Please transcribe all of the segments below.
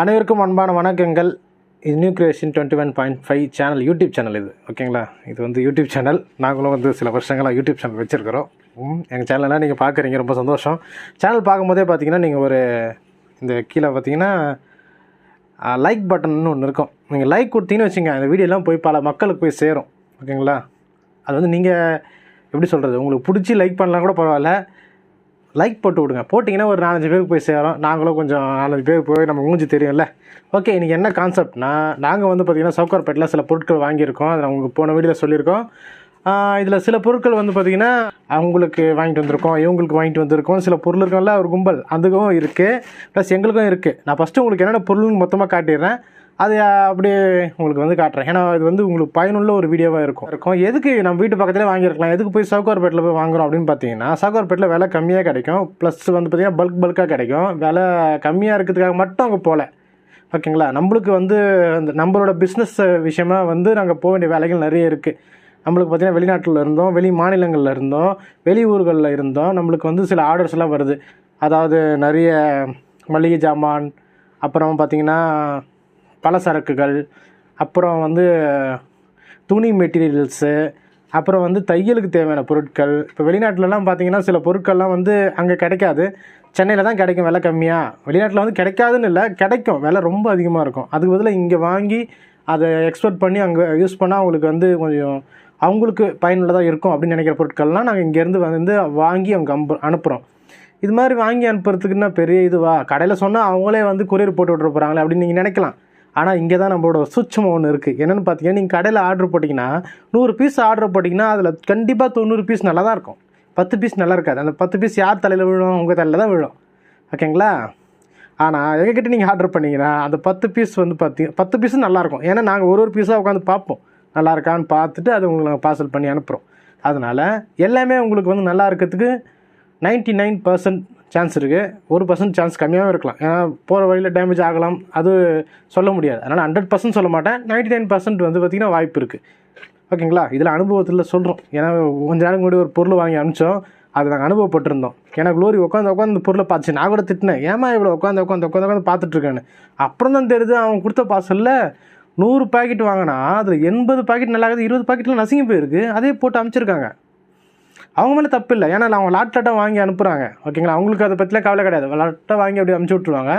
அனைவருக்கும் அன்பான வணக்கங்கள். இது new creation twenty one point five channel YouTube channel இது. ஓகேங்களா? இது வந்து யூடியூப் சேனல் நாங்களும் வந்து சில வருஷங்களாக யூடியூப் சேனல் வச்சுருக்கிறோம். எங்கள் சேனல்லாம் நீங்கள் பார்க்குறீங்க ரொம்ப சந்தோஷம். சேனல் பார்க்கும்போதே பார்த்தீங்கன்னா நீங்கள் ஒரு இந்த கீழே பார்த்தீங்கன்னா லைக் பட்டன் ஒன்று இருக்கும். நீங்கள் லைக் கொடுத்தீங்கன்னு வச்சுங்க அந்த வீடியோலாம் போய் பல மக்களுக்கு போய் சேரும். ஓகேங்களா? அது வந்து நீங்கள் எப்படி சொல்கிறது உங்களுக்கு பிடிச்சி லைக் பண்ணலாம் கூட பரவாயில்ல. லைக் போட்டு விடுங்க. போட்டிங்கன்னா ஒரு நாலஞ்சு பேருக்கு போய் சேரும். நாங்களும் கொஞ்சம் நாலஞ்சு பேருக்கு போய் நம்ம மூஞ்சி தெரியும்ல. ஓகே இன்றைக்கி என்ன கான்செப்ட்னா நாங்கள் வந்து பார்த்திங்கன்னா சவுக்கார்பேட்டில் சில பொருட்கள் வாங்கியிருக்கோம். அதை உங்களுக்கு போன வீடியோவில் சொல்லியிருக்கோம். இதில் சில பொருட்கள் வந்து பார்த்திங்கன்னா அவங்களுக்கு வாங்கிட்டு வந்திருக்கோம் இவங்களுக்கு வாங்கிட்டு வந்திருக்கோம். சில பொருள் இருக்கும்ல ஒரு கும்பல். அதுக்கும் இருக்குது ப்ளஸ் எங்களுக்கும் இருக்குது நான் ஃபஸ்ட்டு உங்களுக்கு என்னென்ன பொருள்னு மொத்தமாக காட்டிடுறேன். அது அப்படியே உங்களுக்கு வந்து காட்டுறேன். ஏன்னா இது வந்து உங்களுக்கு பயனுள்ள ஒரு வீடியோவாக இருக்கும். இருக்கும். எதுக்கு நம்ம வீட்டு பக்கத்துலேயே வாங்கியிருக்கலாம்? எதுக்கு போய் சவுகார்பேட்டில் போய் வாங்குறோம் அப்படின்னு பார்த்தீங்கன்னா சவுகார்பேட்டில் விலை கம்மியாக கிடைக்கும். ப்ளஸ் வந்து பார்த்திங்கன்னா பல்க் பல்காக கிடைக்கும். விலை கம்மியாக இருக்கிறதுக்காக மட்டும் அங்கே போகல. ஓகேங்களா? நம்மளுக்கு வந்து அந்த நம்மளோட பிஸ்னஸ் விஷயமா வந்து நாங்கள் போக வேண்டிய வேலைகள் நிறைய இருக்குது நம்மளுக்கு பார்த்திங்கன்னா வெளிநாட்டில் இருந்தோம் வெளி மாநிலங்களில் இருந்தோம் வெளி ஊர்களில் இருந்தோம். நம்மளுக்கு வந்து சில ஆர்டர்ஸ்லாம் வருது. அதாவது நிறைய மளிகை ஜாமான் அப்புறம் பார்த்திங்கன்னா பலசரக்குகள் அப்புறம் வந்து துணி மெட்டீரியல்ஸு அப்புறம் வந்து தையலுக்கு தேவையான பொருட்கள். இப்போ வெளிநாட்டிலலாம் பார்த்திங்கன்னா சில பொருட்கள்லாம் வந்து அங்கே கிடைக்காது. சென்னையில் தான் கிடைக்கும் விலை கம்மியாக வெளிநாட்டில் வந்து கிடைக்காதுன்னு இல்லை கிடைக்கும். விலை ரொம்ப அதிகமாக இருக்கும். அதுக்கு பதிலாக இங்கே வாங்கி அதை எக்ஸ்போர்ட் பண்ணி அங்கே யூஸ் பண்ணால் அவங்களுக்கு வந்து கொஞ்சம் அவங்களுக்கு பயனுள்ளதாக இருக்கும் அப்படின்னு நினைக்கிற பொருட்கள்லாம் நாங்கள் இங்கேருந்து வந்து வாங்கி அவங்க அம்பு அனுப்புகிறோம் இது மாதிரி வாங்கி அனுப்புறதுக்குன்னா பெரிய இதுவா? கடையில் சொன்னால் அவங்களே வந்து கொரியர் போட்டு விட்ற போகிறாங்களே அப்படின்னு நீங்கள் நினைக்கலாம். ஆனால் இங்கே தான் நம்மளோட சூட்சமம் ஒன்று இருக்குது என்னென்னு பார்த்தீங்கன்னா நீங்கள் கடையில் ஆர்டர் போட்டிங்கன்னா நூறு பீஸ் ஆர்டர் போட்டிங்கன்னா அதில் கண்டிப்பாக தொண்ணூறு பீஸ் நல்லா தான் இருக்கும். பத்து பீஸ் நல்லா இருக்காது. அந்த பத்து பீஸ் யார் தலையில் விழும்? உங்கள் தலையில் தான் விழும். ஓகேங்களா ஆனால் எங்ககிட்ட நீங்கள் ஆர்டர் பண்ணிங்கன்னா அந்த பத்து பீஸ் வந்து பார்த்தி பத்து பீஸும் நல்லாயிருக்கும் ஏன்னா நாங்கள் ஒரு ஒரு பீஸாக உட்காந்து பார்ப்போம் நல்லா இருக்கான்னு பார்த்துட்டு அது உங்களுக்கு நாங்கள் பார்சல் பண்ணி அனுப்புகிறோம் அதனால் எல்லாமே உங்களுக்கு வந்து நல்லா இருக்கிறதுக்கு நைன்ட்டி நைன் பர்சன்ட் சான்ஸ் இருக்குது ஒரு பர்சன்ட் சான்ஸ் கம்மியாகவும் இருக்கலாம். ஏன்னா போகிற வழியில் டேமேஜ் ஆகலாம். அது சொல்ல முடியாது. அதனால் ஹண்ட்ரட் பர்சன்ட் சொல்ல மாட்டேன். நைன்ட்டி நைன் பர்சன்ட் வந்து பார்த்திங்கன்னா வாய்ப்பு இருக்குது ஓகேங்களா? இதில் அனுபவத்தில் சொல்கிறோம் ஏன்னா கொஞ்ச நேரம் முன்னாடி ஒரு பொருள் வாங்கி அனுப்பிச்சோம். அது நாங்கள் அனுபவப்பட்டிருந்தோம். ஏன்னா க்ளோரி உட்காந்து உட்காந்து பொருளை பார்த்துச்சு. நான் கூட திட்டினேன். ஏமா இவ்வளோ உட்காந்து உட்காந்து உட்காந்து உட்காந்து பார்த்துட்ருக்கேன்னு அப்புறம் தான் தெரியுது அவன் கொடுத்த பார்சலில் நூறு பாக்கெட் வாங்கினா அதில் எண்பது பாக்கெட் நல்லா இருக்குது இருபது பாக்கெட்லாம் நசுங்கி போயிருக்கு. அதே போட்டு அனுப்பிச்சிருக்காங்க. அவங்க மேலே தப்பு இல்லை. ஏன்னா அவங்க லாட் வாங்கி அனுப்புகிறாங்க ஓகேங்களா அவங்களுக்கு அதை பற்றிலாம் கவலை கிடையாது. லாட்டாக வாங்கி அப்படியே அனுப்பிச்சி விட்ருவாங்க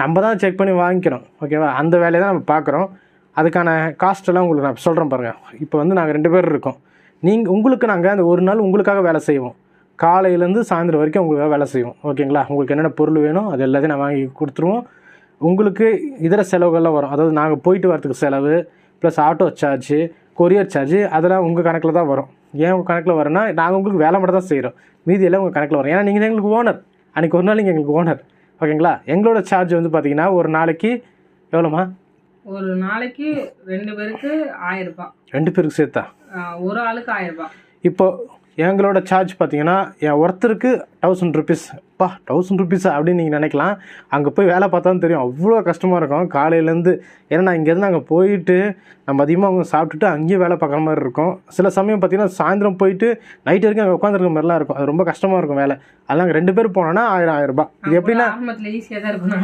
நம்ம தான் செக் பண்ணி வாங்கிக்கிறோம். ஓகேவா அந்த வேலையை தான் நம்ம பார்க்குறோம். அதுக்கான காஸ்ட் எல்லாம் உங்களுக்கு நான் சொல்கிறேன் பாருங்கள் இப்போ வந்து நாங்கள் ரெண்டு பேர் இருக்கோம். நீங்கள் உங்களுக்கு நாங்கள் அந்த ஒரு நாள் உங்களுக்காக வேலை செய்வோம். காலையிலேருந்து சாயந்தரம் வரைக்கும் உங்களுக்காக வேலை செய்வோம். ஓகேங்களா உங்களுக்கு என்னென்ன பொருள் வேணும் அது எல்லாத்தையும் நான் வாங்கி கொடுத்துருவோம். உங்களுக்கு இதர செலவுகள்லாம் வரும். அதாவது நாங்கள் போயிட்டு வரத்துக்கு செலவு plus auto charge courier charge அதெல்லாம் உங்கள் கணக்கில் தான் வரும். ஏன் உங்கள் கணக்கில் வரும்னா நாங்கள் உங்களுக்கு வேலை மட்டும் தான் செய்கிறோம் மீதி எல்லாம் உங்கள் கணக்கில் வரும். ஏன்னா நீங்கள் தான் எங்களுக்கு ஓனர் அன்றைக்கி ஒரு நாள் நீங்கள் எங்களுக்கு ஓனர் ஓகேங்களா? எங்களோட சார்ஜ் வந்து பார்த்தீங்கன்னா ஒரு நாளைக்கு எவ்வளோமா ஒரு நாளைக்கு ரெண்டு பேருக்கு ஆயிரம் ரூபாய். ரெண்டு பேருக்கு சேர்த்தா? ஒரு ஆளுக்கு ஆயிரம் ரூபாய். இப்போ எங்களோட சார்ஜ் பார்த்தீங்கன்னா என் ஒருத்தருக்கு தௌசண்ட் ருபீஸ் பா தௌசண்ட் ருபீஸா அப்படின்னு நீங்கள் நினைக்கலாம். அங்கே போய் வேலை பார்த்தா தான் தெரியும். அவ்வளோ கஷ்டமாக இருக்கும். காலையிலேருந்து ஏன்னா நான் இங்கேருந்து அங்கே போயிட்டு நம்ம அதிகமாக அவங்க சாப்பிட்டுட்டு அங்கேயே வேலை பார்க்குற மாதிரி இருக்கும். சில சமயம் பார்த்தீங்கன்னா சாயந்தரம் போயிட்டு நைட் வரைக்கும் அங்கே உட்காந்துருக்க மாதிரிலாம் இருக்கும். அது ரொம்ப கஷ்டமாக இருக்கும் வேலை. அதெல்லாம் அங்கே ரெண்டு பேர் போனோன்னா ஆயிரம் ஆயிரம் ரூபாய். இது எப்படின்னா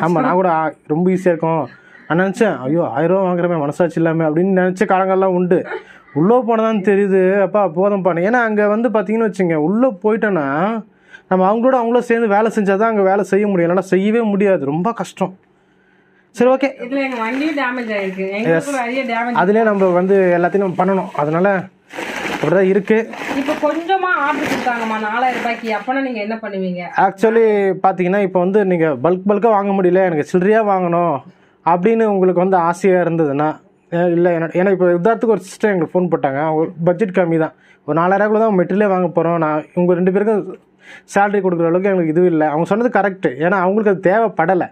ஆமாம் நான் கூட ரொம்ப ஈஸியாக இருக்கும். நான் நினச்சேன் ஐயோ ஆயிரம் ரூபா வாங்குறமே மனசாட்சி இல்லாமல் அப்படின்னு நினச்ச காலங்கள்லாம் உண்டு. உள்ளே போனதான் தெரியுது. அப்பா போதும்ப்பா. ஏன்னா அங்கே வந்து பார்த்தீங்கன்னு வச்சுங்க உள்ளே போயிட்டோன்னா நம்ம அவங்களோட அவங்களோட சேர்ந்து வேலை செஞ்சால் தான் அங்கே வேலை செய்ய முடியும். இல்லைன்னா செய்யவே முடியாது. ரொம்ப கஷ்டம். சரி ஓகே. டேமேஜ் அதுலேயே நம்ம வந்து எல்லாத்தையும் நம்ம பண்ணணும். அதனால் அப்படி தான் இருக்குது இப்போ கொஞ்சமா ஆர்டர் கொடுத்தாங்கம்மா. நாலாயிரம் ரூபாய்க்கு. அப்பனா நீங்க என்ன பண்ணுவீங்க? ஆக்சுவலி பார்த்தீங்கன்னா இப்போ வந்து நீங்கள் பல்க் பல்காக வாங்க முடியல. எனக்கு சில்லறையாக வாங்கணும் அப்படின்னு உங்களுக்கு வந்து ஆசையாக இருந்ததுன்னா இல்லை என்ன ஏன்னா இப்போ உதாரணத்துக்கு ஒரு சிஸ்டர் எங்களுக்கு ஃபோன் போட்டாங்க. அவங்க பட்ஜெட் கம்மி தான். ஒரு நாலாயிரக்குள்ள தான் மெட்டீரியலே வாங்க போகிறோம் நான் உங்கள் ரெண்டு பேருக்கும் சேலரி கொடுக்குற அளவுக்கு எங்களுக்கு இது இல்லை. அவங்க சொன்னது கரெக்டு ஏன்னா அவங்களுக்கு அது தேவைப்படலை.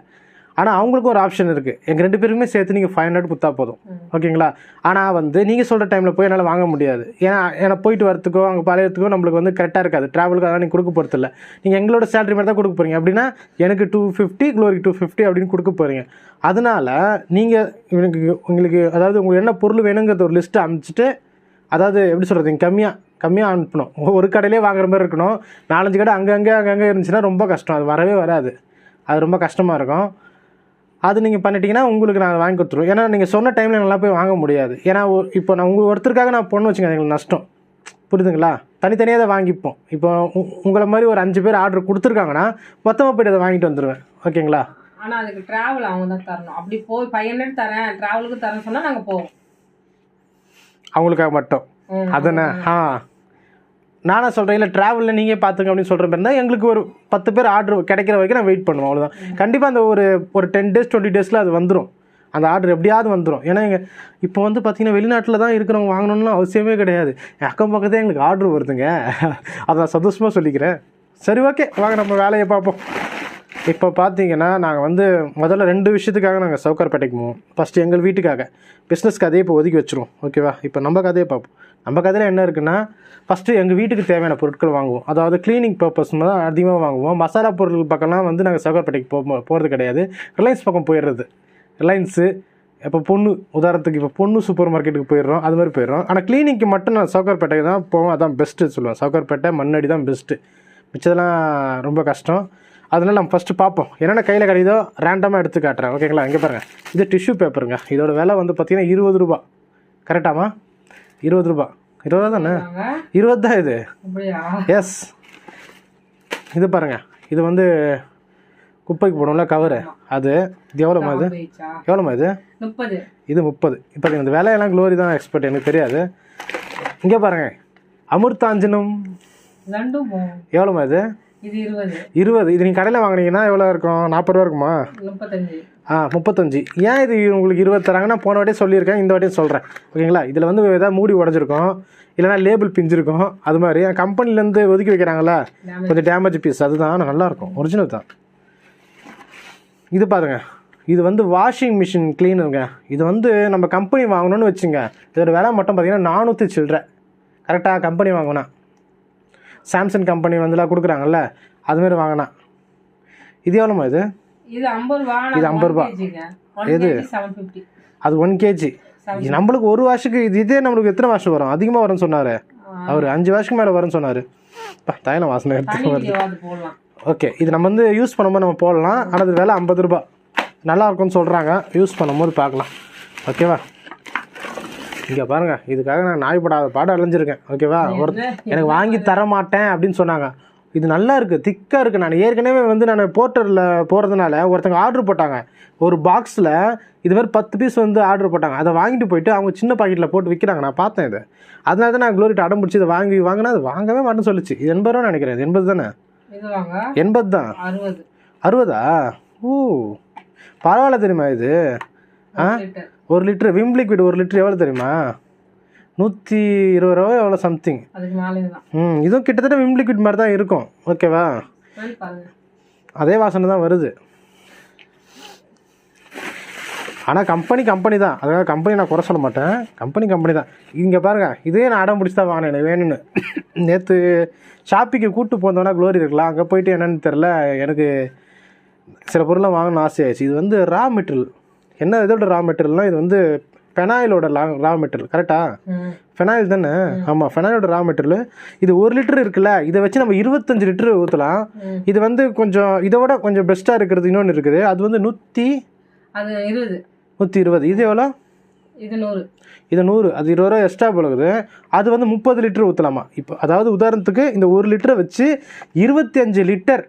ஆனால் அவங்களுக்கும் ஒரு ஆப்ஷன் இருக்குது எங்கள் ரெண்டு பேருக்குமே சேர்த்து நீங்கள் ஃபைவ் ஹண்ட்ரட் கொடுத்தா போதும். ஓகேங்களா? ஆனால் வந்து நீங்கள் சொல்கிற டைமில் போய் என்னால் வாங்க முடியாது. ஏன்னா ஏன்னா போயிட்டு வரத்துக்கோ அங்கே பழையத்துக்கோ நம்மளுக்கு வந்து கரெக்டாக இருக்காது. ட்ராவலுக்கு அதெல்லாம் நீங்கள் கொடுக்க போகிறது இல்லை நீங்கள் எங்களோட சேலரி மாதிரி தான் கொடுக்க போகிறீங்க அப்படின்னா எனக்கு டூ ஃபிஃப்டி க்ளோரிக்கு டூ ஃபிஃப்டி அப்படின்னு கொடுக்க போகிறீங்க அதனால் நீங்கள் எனக்கு உங்களுக்கு அதாவது உங்களுக்கு என்ன பொருள் வேணுங்கிறத ஒரு லிஸ்ட்டு அனுப்பிச்சிட்டு அதாவது எப்படி சொல்கிறது கம்மியாக கம்மியாக அனுப்பணும். ஒரு கடையிலே வாங்குற மாதிரி இருக்கணும். நாலஞ்சு கடை அங்கங்கே அங்கங்கே இருந்துச்சுன்னா ரொம்ப கஷ்டம். அது வரவே வராது. அது ரொம்ப கஷ்டமாக இருக்கும். அது நீங்கள் பண்ணிட்டீங்கன்னா உங்களுக்கு நான் வாங்கி கொடுத்துருவோம். ஏன்னா நீங்கள் சொன்ன டைமில் நல்லா போய் வாங்க முடியாது. ஏன்னா இப்போ நான் உங்கள் ஒருத்தருக்காக நான் பொண்ணு வச்சுங்க எங்களுக்கு நஷ்டம். புரியுதுங்களா தனித்தனியாக தான் வாங்கிப்போம். இப்போ உங்களை மாதிரி ஒரு அஞ்சு பேர் ஆர்டர் கொடுத்துருக்காங்கன்னா மொத்தமாக போய்ட்டு அதை வாங்கிட்டு வந்துடுவேன் ஓகேங்களா? ஆனா அதுக்கு டிராவல் அவங்க தான் தரணும். அப்படி போய் ஃபைவ் ஹண்ட்ரட் தரேன் டிராவலுக்கு தரேன் சொன்னா நாங்க போவோம். அவங்களுக்காக மட்டும். ம். அதானே ஆ. நானா சொல்கிறேன் இல்லை ட்ராவலில் நீங்கள் பார்த்துங்க அப்படின்னு சொல்கிற மாதிரி இருந்தால் எங்களுக்கு ஒரு பத்து பேர் ஆர்டர் கிடைக்கிற வரைக்கும் நான் வெயிட் பண்ணுவோம் அவ்வளோதான் கண்டிப்பாக அந்த ஒரு ஒரு டென் டேஸ் டுவெண்ட்டி டேஸில் அது வந்துடும் அந்த ஆர்டர் எப்படியாவது வந்துடும் ஏன்னா எங்கள் இப்போ வந்து பார்த்தீங்கன்னா வெளிநாட்டில் தான் இருக்கிறவங்க வாங்கணும்னு அவசியமே கிடையாது. என் அக்கம் பக்கத்தே எங்களுக்கு ஆர்டர் வருதுங்க. அதை நான் சந்தோஷமாக சொல்லிக்கிறேன். சரி ஓகே வாங்க நம்ம வேலையை பார்ப்போம். இப்போ பார்த்தீங்கன்னா நாங்கள் வந்து முதல்ல ரெண்டு விஷயத்துக்காக நாங்கள் சவுக்கார்பேட்டைக்கு போவோம். ஃபஸ்ட்டு எங்கள் வீட்டுக்காக. பிஸ்னஸ் கதையை இப்போ ஒதுக்கி வச்சிருவோம். ஓகேவா இப்போ நம்ம கதையை பார்ப்போம். நம்ம கதையில் என்ன இருக்குன்னா ஃபஸ்ட்டு எங்கள் வீட்டுக்கு தேவையான பொருட்கள் வாங்குவோம். அதாவது க்ளீனிங் பர்பஸ் தான் அதிகமாக வாங்குவோம். மசாலா பொருள் பக்கம்லாம் வந்து நாங்கள் சவுக்கார்பேட்டைக்கு போ போகிறது கிடையாது. ரிலையன்ஸ் பக்கம் போயிடுறது ரிலையன்ஸு இப்போ பொண்ணு உதாரணத்துக்கு இப்போ பொண்ணு சூப்பர் மார்க்கெட்டுக்கு போயிடுறோம் அது மாதிரி போயிடுறோம் ஆனால் க்ளீனிங்க்கு மட்டும் நான் சவுகர்பேட்டைக்கு தான் போவோம் அதான் பெஸ்ட்டு சொல்லுவேன். சவுகர்பேட்டை மண்ணடி தான் பெஸ்ட்டு மிச்சதெல்லாம் ரொம்ப கஷ்டம். அதனால் நம்ம ஃபஸ்ட்டு பார்ப்போம். என்னென்ன கையில் கிடையுதோ ரேண்டமாக எடுத்து காட்டுறேன். ஓகேங்களா இங்கே பாருங்கள் இது டிஷ்யூ பேப்பருங்க இதோட விலை வந்து பார்த்தீங்கன்னா இருபது ரூபா கரெக்டாமா இருபது ரூபா இருபது ரூபா தானே இருபது தான் இது எஸ் இது பாருங்க. இது வந்து குப்பைக்கு போடும்ல கவரு. அது இது எவ்வளோமா இது? எவ்வளோமா இது? முப்பது. இது முப்பது. இப்போ இந்த விலையெல்லாம் க்ளோரி தான் எக்ஸ்பர்ட் எனக்கு தெரியாது. இங்கே பாருங்க. அமிர்தாஞ்சனம் எவ்வளோமா இது? இருபது. இது நீங்கள் கடையில் வாங்குனீங்கன்னா எவ்வளோ இருக்கும்? நாற்பது ரூபா இருக்குமா? ஆ முப்பத்தஞ்சு. ஏன் இது உங்களுக்கு இருபது தராங்கன்னா போன வாட்டியே சொல்லியிருக்கேன் இந்த வாட்டியும் சொல்கிறேன் ஓகேங்களா? இதில் வந்து ஏதாவது மூடி உடஞ்சிருக்கும் இல்லைனா லேபிள் பிஞ்சிருக்கும் அது மாதிரி. கம்பெனிலேருந்து ஒதுக்கி வைக்கிறாங்களா. கொஞ்சம் டேமேஜ் பீஸ் அதுதான் நல்லாயிருக்கும். ஒரிஜினல் தான். இது பாருங்க. இது வந்து வாஷிங் மிஷின் க்ளீனருங்க இது வந்து நம்ம கம்பெனி வாங்கணும்னு வச்சுங்க. இதோட விலை மட்டும் பார்த்தீங்கன்னா நானூற்றி சில்லற. கரெக்டாக கம்பெனி வாங்கினா. சாம்சங் கம்பெனி வந்துலாம் கொடுக்குறாங்கல்ல அதுமாரி வாங்கினா. இது எவ்வளோமா இது? இது ஐம்பது ரூபா இது 50 ரூபா. எது? அது ஒன் கேஜி நம்மளுக்கு ஒரு வாஷுக்கு இது இதே நம்மளுக்கு எத்தனை வாஷம் வரும்? அதிகமாக வரும்னு சொன்னார். அவர் அஞ்சு வாஷுக்கு மேலே வரும்னு சொன்னார். தைலம் வாசனை எடுத்து போடலாம். ஓகே இது நம்ம வந்து யூஸ் பண்ணும்போது நம்ம போடலாம். ஆனால் அது விலை ஐம்பது ரூபாய் நல்லா இருக்கும்னு சொல்கிறாங்க யூஸ் பண்ணும்போது பார்க்கலாம். ஓகேவா இங்கே பாருங்க. இதுக்காக நான் நாய்ப்படாத பாடம் அலைஞ்சிருக்கேன். ஓகேவா ஒரு எனக்கு வாங்கி தர மாட்டேன் அப்படின்னு சொன்னாங்க. இது நல்லா இருக்குது திக்காக இருக்குது நான் ஏற்கனவே வந்து நான் போர்ட்டரில் போகிறதுனால ஒருத்தங்க ஆர்டர் போட்டாங்க. ஒரு பாக்ஸில் இது மாதிரி பத்து பீஸ் வந்து ஆர்டர் போட்டாங்க. அதை வாங்கிட்டு போயிட்டு அவங்க சின்ன பாக்கெட்டில் போட்டு விற்கிறாங்க நான் பார்த்தேன் இதை. அதனால தான் நான் க்ளோரிட்ட அடம் பிடிச்சி இதை வாங்கி வாங்கினா அது வாங்கவே மாட்டேன்னு சொல்லிச்சு. இது எண்பது ரூபா நினைக்கிறேன். எண்பது தானே? எண்பது தான். அறுபது. ஓ பரவாயில்ல தெரியுமா இது? ஆ? ஒரு லிட்டர். விம் லிக்விட் ஒரு லிட்டர் எவ்வளோ தெரியுமா? நூற்றி இருபது ரூபா எவ்வளோ சம்திங் ம் இதுவும் கிட்டத்தட்ட விம் லிக்விட் மாதிரி தான் இருக்கும். ஓகேவா அதே வாசனை தான் வருது. ஆனால் கம்பெனி கம்பெனி தான். அதாவது கம்பெனி நான் குறை சொல்ல மாட்டேன். கம்பெனி கம்பெனி தான். இங்கே பாருங்க இதே நான் அடம் பிடிச்சி தான் வாங்கினேன் வேணும்னு. நேற்று ஷாப்பிங்கு கூட்டு போனோன்னா க்ளோரி இருக்கலாம் அங்கே போயிட்டு என்னன்னு தெரில எனக்கு சில பொருள்லாம் வாங்கணும்னு ஆசையாச்சு இது வந்து ரா மெட்டீரியல் என்ன இதோட ரா மெட்டீரியல்னால் இது வந்து பெனாயிலோட லா ரா மெட்டீரியல் கரெக்டா ம். ஃபெனாயில் தானே? ஆமாம் ஃபெனாயிலோட ரா மெட்டீரியல் இது ஒரு லிட்டர் இருக்குல்ல? இதை வச்சு நம்ம இருபத்தஞ்சு லிட்டர் ஊற்றலாம். இது வந்து கொஞ்சம் இதை விட கொஞ்சம் பெஸ்ட்டாக இருக்கிறது இன்னொன்று இருக்குது. அது வந்து நூற்றி அது இருபது. நூற்றி இருபது. இது எவ்வளோ? இது நூறு. இது நூறு. அது இருபது ரூபா எக்ஸ்ட்ரா போலகுது அது வந்து முப்பது லிட்டர் ஊற்றலாமா இப்போ அதாவது உதாரணத்துக்கு இந்த ஒரு லிட்டரை வச்சு இருபத்தி அஞ்சு லிட்டர்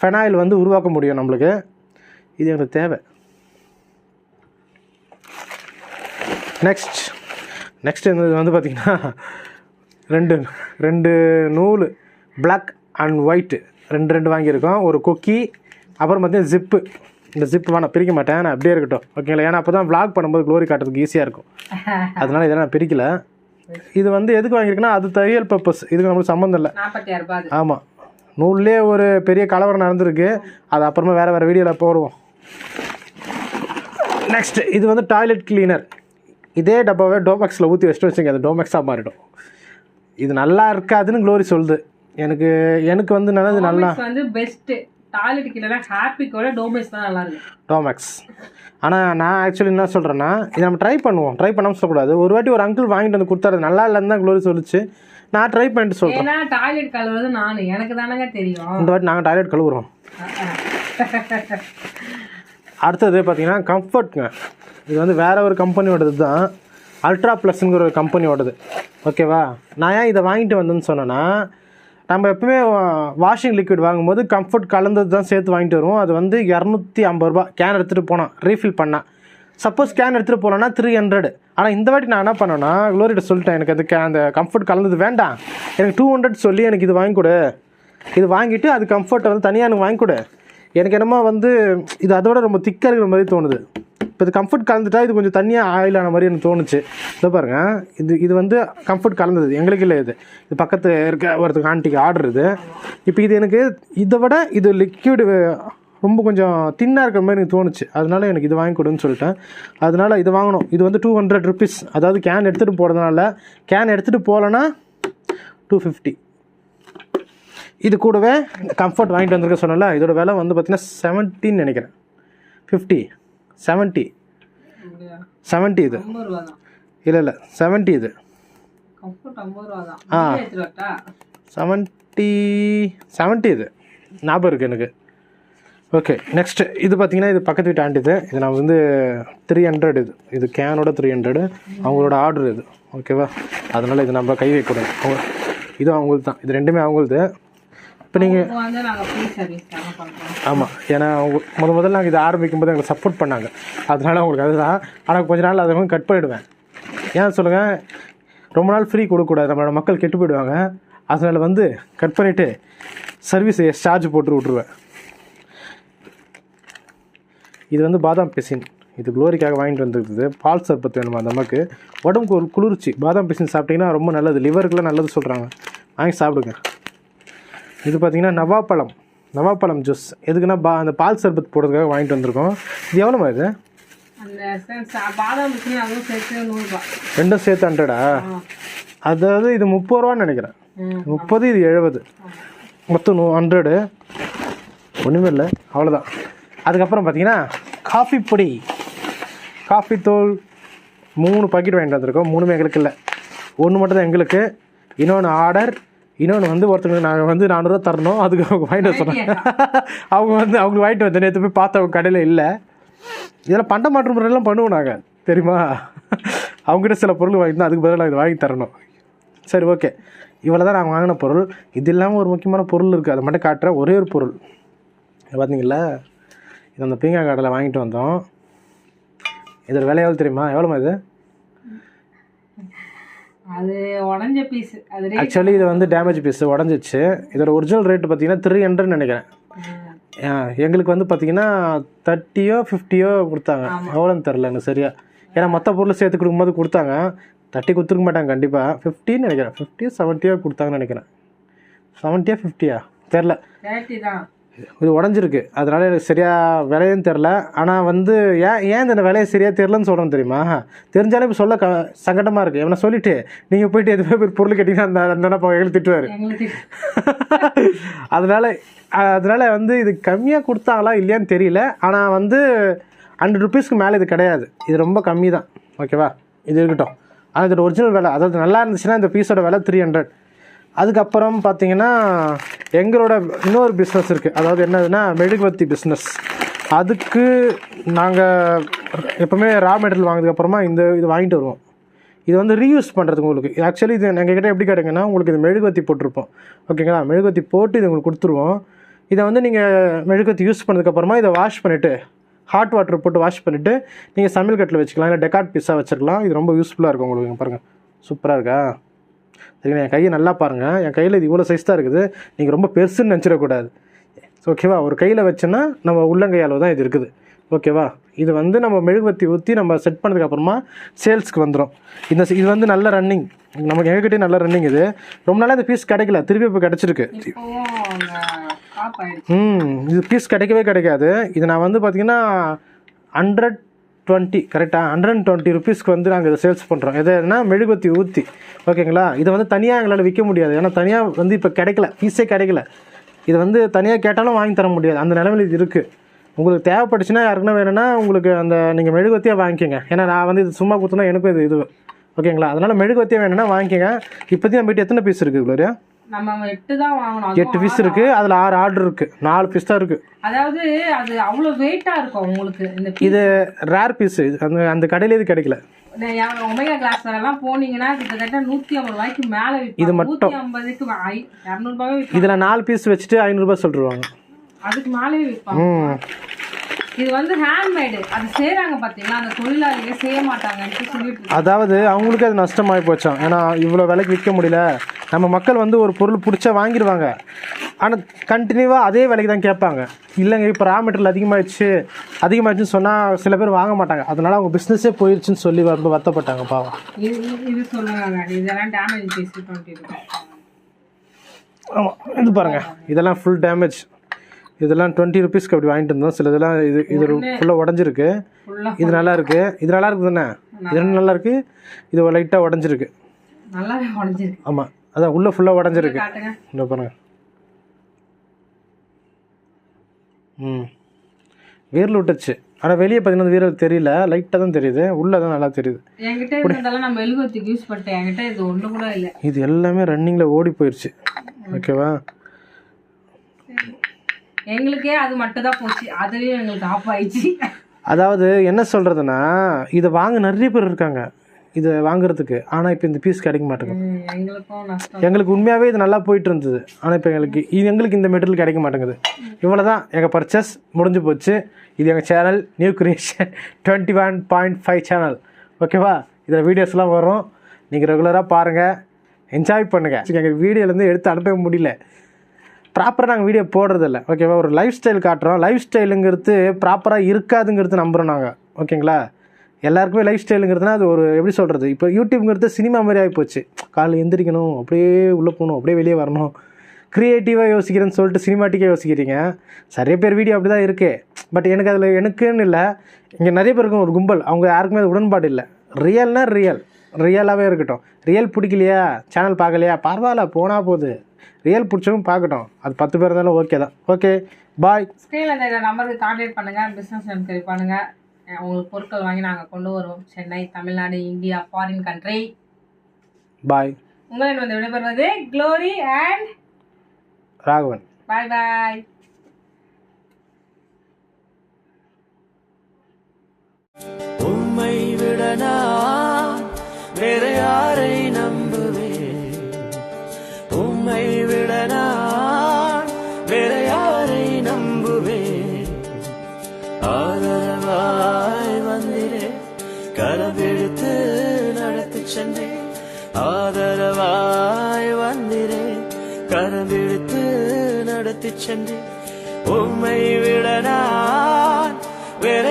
ஃபெனாயில் வந்து உருவாக்க முடியும் நம்மளுக்கு. இது எனக்கு தேவை. நெக்ஸ்ட் நெக்ஸ்ட் இது வந்து பார்த்திங்கன்னா ரெண்டு ரெண்டு நூல் Black அண்ட் ஒயிட்டு ரெண்டு ரெண்டு வாங்கியிருக்கோம். ஒரு கொக்கி அப்புறம் பார்த்தீங்கன்னா ஜிப்பு இந்த ஜிப்பு வேணாம் பிரிக்க மாட்டேன். நான் அப்படியே இருக்கட்டும். ஓகேங்களா ஏன்னா அப்போ தான் vlog பண்ணும்போது க்ளோரி காட்டுறதுக்கு ஈஸியாக இருக்கும். அதனால இதெல்லாம் நான் பிரிக்கல. இது வந்து எதுக்கு வாங்கியிருக்கேன்னா அது தையல் பர்பஸ் இதுக்கு நம்மளுக்கு சம்மந்தம் இல்லை. ஆமாம் நூல்லே ஒரு பெரிய கலவரம் நடந்திருக்கு. அது அப்புறமா வேறு வேறு வீடியோவில் போடுவோம். நெக்ஸ்ட் இது வந்து டாய்லெட் கிளீனர் இதே டப்பாவே டோமேக்ஸில் ஊற்றி வச்சுட்டு வச்சுங்க அது டோமேக்ஸாக மாறிடும். இது நல்லா இருக்காதுன்னு க்ளோரி சொல்லுது. எனக்கு எனக்கு வந்து நல்லது நல்லா வந்து பெஸ்ட் டாய்லெட் கீழே ஹாப்பிக்கோட டோமெக்ஸ் தான் நல்லா இருக்கு. டோமேக்ஸ். ஆனால் நான் ஆக்சுவலி என்ன சொல்கிறேன்னா இதை நம்ம ட்ரை பண்ணுவோம். ட்ரை பண்ணாமல் சொல்லக்கூடாது. ஒரு வாட்டி ஒரு அங்கிள் வாங்கிட்டு வந்து கொடுத்தாரு நல்லா இல்லைன்னு தான் க்ளோரி சொல்லிச்சு. நான் ட்ரை பண்ணிட்டு சொல்கிறேன் ஏன்னா டாய்லெட் கழுவுறது நானு. எனக்கு தானங்க தெரியும். இந்த வாட்டி நாங்கள் டாய்லெட் கழுவுறோம். அடுத்தது பார்த்தீங்கன்னா கம்ஃபர்ட்ங்க இது வந்து வேறு ஒரு கம்பெனியோடது தான். அல்ட்ரா ப்ளஸ்ங்கிற ஒரு கம்பெனியோடது ஓகேவா நான் ஏன் இதை வாங்கிட்டு வந்தேன்னு சொன்னேன்னா நம்ம எப்பவுமே வாஷிங் லிக்விட் வாங்கும்போது கம்ஃபர்ட் கலந்தது தான் சேர்த்து வாங்கிட்டு வருவோம். அது வந்து இரநூத்தி ஐம்பது ரூபா. கேன் எடுத்துகிட்டு போனோம் ரீஃபில் பண்ணால் சப்போஸ் கேன் எடுத்துகிட்டு போனோன்னா த்ரீ ஹண்ட்ரட் ஆனால் இந்த வாட்டி நான் என்ன பண்ணேன்னா க்ளோரிட்ட சொல்லிட்டேன். எனக்கு அது அந்த கம்ஃபர்ட் கலந்தது வேண்டாம். எனக்கு டூ ஹண்ட்ரட் சொல்லி எனக்கு இது வாங்கி கொடு. இது வாங்கிட்டு அது கம்ஃபர்ட்டை வந்து தனியாக எனக்கு வாங்கி கொடு. எனக்கு என்னமோ வந்து இது அதோட ரொம்ப திக்காக இருக்கிற மாதிரி தோணுது. இப்போ இது கம்ஃபர்ட் கலந்துட்டா இது கொஞ்சம் தனியாக ஆயில் ஆன மாதிரி எனக்கு தோணுச்சு. இதை பாருங்க. இது இது வந்து கம்ஃபர்ட் கலந்தது. எங்களுக்கு இல்லை இது. இது பக்கத்து இருக்க ஒருத்தருக்கு ஆண்டிக்கு ஆர்டர் இது. இப்போ இது எனக்கு இதை விட இது லிக்விடு ரொம்ப கொஞ்சம் தின்னாக இருக்கிற மாதிரி எனக்கு தோணுச்சு. அதனால் எனக்கு இது வாங்கி கொடுன்னு சொல்லிட்டேன். அதனால் இது வாங்கணும். இது வந்து டூ ஹண்ட்ரட் ருபீஸ் அதாவது கேன் எடுத்துகிட்டு போகிறதுனால கேன் எடுத்துகிட்டு போகலன்னா டூ ஃபிஃப்டி இது கூடவே கம்ஃபர்ட் வாங்கிட்டு வந்திருக்க சொன்னல இதோட விலை வந்து பார்த்தீங்கன்னா செவன்ட்டின்னு நினைக்கிறேன். ஃபிஃப்டி செவன்ட்டி செவன்ட்டி இது. இல்லை இல்லை செவன்ட்டி இது. வரட்டா செவன்ட்டி செவன்ட்டி இது. ஞாபகம் இருக்குது எனக்கு. ஓகே நெக்ஸ்ட் இது பார்த்தீங்கன்னா இது பக்கத்து வீட்டு ஆண்ட் இது. இது நான் வந்து த்ரீ ஹண்ட்ரட் இது. இது கேனோட த்ரீ ஹண்ட்ரடு அவங்களோட ஆர்டர் இது. ஓகேவா அதனால் இது நம்ம கை வைக்கக்கூடாது. இது அவங்களுக்கு தான் இது ரெண்டுமே அவங்களுது. இப்போ நீங்கள் ஆமாம் ஏன்னா முத முதல்ல நாங்கள் இதை ஆரம்பிக்கும் போது எங்களுக்கு சப்போர்ட் பண்ணாங்க. அதனால அவங்களுக்கு அதுதான். ஆனால் கொஞ்ச நாள் அதை கட் பண்ணிவிடுவேன் ஏன் சொல்லுங்கள் ரொம்ப நாள் ஃப்ரீ கொடுக்கக்கூடாது. நம்மளோட மக்கள் கெட்டு போயிடுவாங்க. அதனால வந்து கட் பண்ணிவிட்டு சர்வீஸ் சார்ஜ் போட்டு விட்ருவேன் இது வந்து பாதாம் பிசின். இது குளோரிக்காக வாங்கிட்டு வந்துருக்குது. பால் சர்பத் வேணுமா அந்த அம்மாக்கு? உடம்புக்கு ஒரு குளிர்ச்சி. பாதாம் பிசின் சாப்பிட்டீங்கன்னா ரொம்ப நல்லது. லிவருக்குலாம் நல்லது சொல்கிறாங்க வாங்கி சாப்பிடுங்க. இது பார்த்தீங்கன்னா நவாப்பழம் நவாப்பழம் ஜூஸ். எதுக்குன்னா பா அந்த பால் சர்பத் போடுறதுக்காக வாங்கிட்டு வந்திருக்கோம். இது எவ்வளோமா இது? ரெண்டும் சேர்த்து ஹண்ட்ரடா அதாவது இது முப்பது ரூபான்னு நினைக்கிறேன். முப்பது இது எழுபது. மொத்தம் நூ ஹண்ட்ரடு ஒன்றுமே இல்லை. அவ்வளோதான் அதுக்கப்புறம் பார்த்தீங்கன்னா காஃபி பொடி. காஃபி தூள் மூணு பாக்கெட் வாங்கிட்டு வந்திருக்கோம். மூணுமே எங்களுக்கு இல்லை. ஒன்று மட்டும் தான் எங்களுக்கு. இன்னொன்று ஆர்டர். இன்னொன்று வந்து ஒருத்தங்களுக்கு நாங்கள் வந்து நானூறுரூவா தரணும். அதுக்கு அவங்க வாங்கிட்டு வர சொன்னாங்க. அவங்க வந்து அவங்களுக்கு வாங்கிட்டு வந்தேன் நேற்று போய் பார்த்த அவங்க கடையில் இல்லை. இதெல்லாம் பண்ட மாற்று முறையெல்லாம் பண்ணுவோம் நாங்கள் தெரியுமா? அவங்ககிட்ட சில பொருள் வாங்கிட்டு அதுக்கு பதிலாக இது வாங்கி தரணும். சரி ஓகே. இவ்வளோ தான் நாங்கள் வாங்கின பொருள். இது இல்லாமல் ஒரு முக்கியமான பொருள் இருக்குது அதை மட்டும் காட்டுறேன். ஒரே ஒரு பொருள். பார்த்தீங்களா இது அந்த பீங்கா கடையில் வாங்கிட்டு வந்தோம். இதோட விலை எவ்வளோ தெரியுமா? எவ்வளோமா இது? அது உடஞ்ச பீஸ் அது ஆக்சுவலி இது வந்து டேமேஜ் பீஸ் உடஞ்சிச்சு. இதோட ஒரிஜினல் ரேட் பார்த்தீங்கன்னா த்ரீ ஹண்ட்ரட் நினைக்கிறேன். எங்களுக்கு வந்து பார்த்தீங்கன்னா தேர்ட்டியோ ஃபிஃப்டியோ கொடுத்தாங்க. எவ்வளோன்னு தெரில எனக்கு சரியா? ஏன்னா மற்ற பொருள் சேர்த்து கொடுக்கும்போது கொடுத்தாங்க. தேர்ட்டி கொடுத்துருக்க மாட்டாங்க கண்டிப்பாக ஃபிஃப்டின்னு நினைக்கிறேன். ஃபிஃப்டியோ செவன்ட்டியோ கொடுத்தாங்கன்னு நினைக்கிறேன். செவன்ட்டியா ஃபிஃப்டியா தெரில. தேர்ட்டி தான். இது உடஞ்சிருக்கு. அதனால எனக்கு சரியா விலையும் தெரில ஆனால் வந்து ஏன் ஏன் இந்த விலையை சரியா தெரிலன்னு சொல்கிறேன் தெரியுமா? தெரிஞ்சாலே இப்போ சொல்ல க சங்கடமாக இருக்குது எவனை சொல்லிட்டு நீங்கள் போயிட்டு எதுவுமே ஒரு பொருள் கேட்டிங்கன்னா அந்த அந்த எங்களுக்கு திட்டுவார். அதனால அதனால வந்து இது கம்மியாக கொடுத்தாங்களா இல்லையான்னு தெரியல. ஆனால் வந்து ஹண்ட்ரட் ருபீஸ்க்கு மேலே இது கிடையாது. இது ரொம்ப கம்மி தான் ஓகேவா இது இருக்கட்டும். ஆனால் இதோட ஒரிஜினல் விலை அதாவது நல்லா இருந்துச்சுன்னா இந்த பீஸோட விலை த்ரீ ஹண்ட்ரட் அதுக்கப்புறம் பார்த்தீங்கன்னா எங்களோட இன்னொரு பிஸ்னஸ் இருக்குது அதாவது என்னதுன்னா மெழுகுவர்த்தி பிஸ்னஸ் அதுக்கு நாங்கள் எப்போவுமே ரா மெட்டீரியல் வாங்கினதுக்கப்புறமா இந்த இது வாங்கிட்டு வருவோம். இது வந்து ரீயூஸ் பண்ணுறதுக்கு உங்களுக்கு. ஆக்சுவலி இது எங்ககிட்ட எப்படி கிடைக்குன்னா உங்களுக்கு இது மெழுகுவத்தி போட்டிருப்போம். ஓகேங்களா மெழுகுவத்தி போட்டு இது உங்களுக்கு கொடுத்துருவோம். இதை வந்து நீங்கள் மெழுகுவத்தி யூஸ் பண்ணதுக்கப்புறமா இதை வாஷ் பண்ணிவிட்டு ஹாட் வாட்டர் போட்டு வாஷ் பண்ணிவிட்டு நீங்கள் சமையல் கட்டில் வச்சுக்கலாம். இல்லை டெக்கார்ட் பீஸாக வச்சுருக்கலாம். இது ரொம்ப யூஸ்ஃபுல்லாக இருக்கும் உங்களுக்கு. பாருங்கள் சூப்பராக இருக்கா? சரிங்களா? என் கையை நல்லா பாருங்கள் என் கையில் இது இவ்வளோ சைஸ் தான் இருக்குது. நீங்கள் ரொம்ப பெருசுன்னு நினச்சிடக்கூடாது. ஓகேவா ஒரு கையில் வச்சோன்னா நம்ம உள்ளங்கை அளவு தான் இது இருக்குது. ஓகேவா இது வந்து நம்ம மெழுகுவர்த்தி ஊற்றி நம்ம செட் பண்ணதுக்கப்புறமா சேல்ஸ்க்கு வந்துடும் இந்த இது வந்து நல்ல ரன்னிங் நமக்கு எங்ககிட்டயே நல்ல ரன்னிங் இது. ரொம்ப நாளாக இந்த பீஸ் கிடைக்கல. திருப்பி இப்போ கிடச்சிருக்கு. ம் இது பீஸ் கிடைக்கவே கிடைக்காது. இது நான் வந்து பார்த்தீங்கன்னா ஹண்ட்ரட் டுவெண்ட்டி கரெக்டாக ஹண்ட்ரட் டுவெண்ட்டி ருபீஸ்க்கு வந்து நாங்கள் இதை சேல்ஸ் பண்ணுறோம் எதுனா மெழுகுவத்தி ஊற்றி ஓகேங்களா? இதை வந்து தனியாக எங்களால் விற்க முடியாது. ஏன்னா தனியாக வந்து இப்போ கிடைக்கல. பீஸே கிடைக்கல. இது வந்து தனியாக கேட்டாலும் வாங்கி தர முடியாது. அந்த நிலமையில் இது இருக்குது உங்களுக்கு தேவைப்பட்டுச்சுன்னா யாருக்குன்னா வேணும்னா உங்களுக்கு அந்த நீங்கள் மெழுகுவத்தியாக வாங்கிக்கோங்க. ஏன்னா நான் வந்து இது சும்மா கொடுத்தோன்னா எனக்கும் இது இது ஓகேங்களா? அதனால் மெழுகுவத்தியாக வேணும்னா வாங்கிக்கோங்க. இப்போதையும் நம்ம எத்தனை பீஸ் இருக்குது குளோரியா? நம்ம எட்டு தான் வாங்கணும். எட்டு பீஸ் ஆறு. இருக்குது அதில் ஆறு ஆர்டர் இருக்குது நாலு பீஸ் தான் இருக்குது அதாவது அது அவ்வளோ வெயிட்டா இருக்கும் உங்களுக்கு இந்த இது ரேர் பீஸு அந்த அந்த கடையில இது கிடைக்கல. ஒமேகா கிளாஸ் எல்லாம் போனீங்கன்னா கிட்டத்தட்ட நூத்தி ஐம்பது ரூபாய்க்கு மேல இது மட்டும். ஐம்பதுக்கு இரநூறுபாவே இதில் நாலு பீஸ் வச்சுட்டு ஐநூறுரூபா சொல்லிடுவாங்க அதுக்கு மேலேயே விற்பாங்க. இது வந்து ஹேண்ட்மேடு அது செய்றாங்க பாத்தீங்களா? அந்த தொழிலாளிங்க செய்ய மாட்டாங்கன்ட்டு சொல்லிட்டு இருக்காங்க. அதாவது அவங்களுக்கு அது நஷ்டமாகி போச்சாம் ஏன்னா இவ்வளோ விலைக்கு விற்க முடியல. நம்ம மக்கள் வந்து ஒரு பொருள் பிடிச்சா வாங்கிடுவாங்க. ஆனால் கண்டினியூவாக அதே விலைக்கு தான் கேட்பாங்க. இல்லைங்க இப்போ ரா மெட்டீரியல் அதிகமாகிடுச்சு அதிகமாகிடுச்சுன்னு சொன்னால் சில பேர் வாங்க மாட்டாங்க. அதனால அவங்க பிஸ்னஸே போயிடுச்சுன்னு சொல்லி ரொம்ப வருத்தப்பட்டாங்க பாவம். இது சொல்லுவாங்க இதெல்லாம் டேமேஜ் ஆமாம் இது பாருங்க. இதெல்லாம் ஃபுல் டேமேஜ் இதெல்லாம் டுவெண்ட்டி ருபீஸ்க்கு அப்படி வாங்கிட்டு இருந்தோம். சில இதெல்லாம் இது இது ஃபுல்லாக உடஞ்சிருக்கு. இது நல்லா இருக்கு. இது நல்லா இருக்குது தானே இது நல்லா இருக்கு. இது லைட்டாக உடஞ்சிருக்கு. ஆமாம் அதான் உள்ளே ஃபுல்லாக உடஞ்சிருக்கு. இந்த பாருங்க. ம். வீரல் விட்டுச்சு ஆனால் வெளியே பார்த்தீங்கன்னா அந்த வீரல் தெரியல லைட்டாக தான் தெரியுது. உள்ளே தான் நல்லா தெரியுது. என்கிட்ட இருந்ததெல்லாம் நான் மெழுகுவத்துக்கு யூஸ் பண்ணிட்டேன். என்கிட்ட இது ஒண்ணு கூட இல்லை. இது எல்லாமே ரன்னிங்கில் ஓடி போயிடுச்சு ஓகேவா எங்களுக்கே அது மட்டும் தான் போச்சு. அதுலயும் எங்களுக்கு ஆஃப் ஆயிடுச்சு. அதாவது என்ன சொல்கிறதுனா இதை வாங்க நிறைய பேர் இருக்காங்க. இதை வாங்குறதுக்கு. ஆனால் இப்போ இந்த பீஸ் கிடைக்க மாட்டேங்குது. எங்களுக்கு உண்மையாகவே இது நல்லா போயிட்டு இருந்தது ஆனால் இப்போ எங்களுக்கு இது எங்களுக்கு இந்த மெட்டீரியல் கிடைக்க மாட்டேங்குது. இவ்வளோ தான் எங்கள் பர்ச்சேஸ் முடிஞ்சு போச்சு. இது எங்கள் channel new creation twenty one point five channel ஓகேவா இதில் வீடியோஸ்லாம் வரும். நீங்கள் ரெகுலராக பாருங்கள் என்ஜாய் பண்ணுங்கள் எங்கள் வீடியோலேருந்து எடுத்து அனுப்ப முடியல. ப்ராப்பராக நாங்கள் வீடியோ போடுறதில்ல. ஓகேவா ஒரு லைஃப் ஸ்டைல் காட்டுறோம். லைஃப் ஸ்டைலுங்கிறது ப்ராப்பராக இருக்காதுங்கிறது நம்புகிறோம் நாங்கள் ஓகேங்களா எல்லாருக்குமே லைஃப் ஸ்டைலுங்கிறதுனா அது ஒரு எப்படி சொல்கிறது இப்போ யூடியூப்ங்கிறது சினிமா மாதிரி ஆகிப்போச்சு காலையில் எந்திரிக்கணும் அப்படியே உள்ளே போகணும் அப்படியே வெளியே வரணும். க்ரியேட்டிவாக யோசிக்கிறேன்னு சொல்லிட்டு சினிமாட்டிக்காக யோசிக்கிறீங்க. நிறைய பேர் வீடியோ அப்படி தான் இருக்குது பட் எனக்கு அதில் எனக்குன்னு இல்லை. இங்கே நிறைய பேருக்கு ஒரு கும்பல். அவங்க யாருக்குமே அது உடன்பாடு இல்லை. ரியல்னால் ரியல் ரியலாகவே இருக்கட்டும். ரியல் பிடிக்கலையா? சேனல் பார்க்கலையா? பரவாயில்ல போனால் போகுது. ரியல் பிடிச்சவும் பார்க்கட்டும். அது பத்து பேர் இருந்தாலும் ஓகே தான். ஓகே பாய் ஸ்க்ரீனில் இந்த நம்பருக்கு கான்டாக்ட் பண்ணுங்கள் பிஸ்னஸ் என்கொயரி பண்ணுங்கள் உங்களுக்கு பொருட்கள் வாங்கி நாங்கள் கொண்டு வருவோம். Chennai Tamil Nadu India foreign country bye உங்களிடம் வந்து விடைபெறுவது Glory and Raghavan. Bye bye சென்று உம்மை விட நான் வேற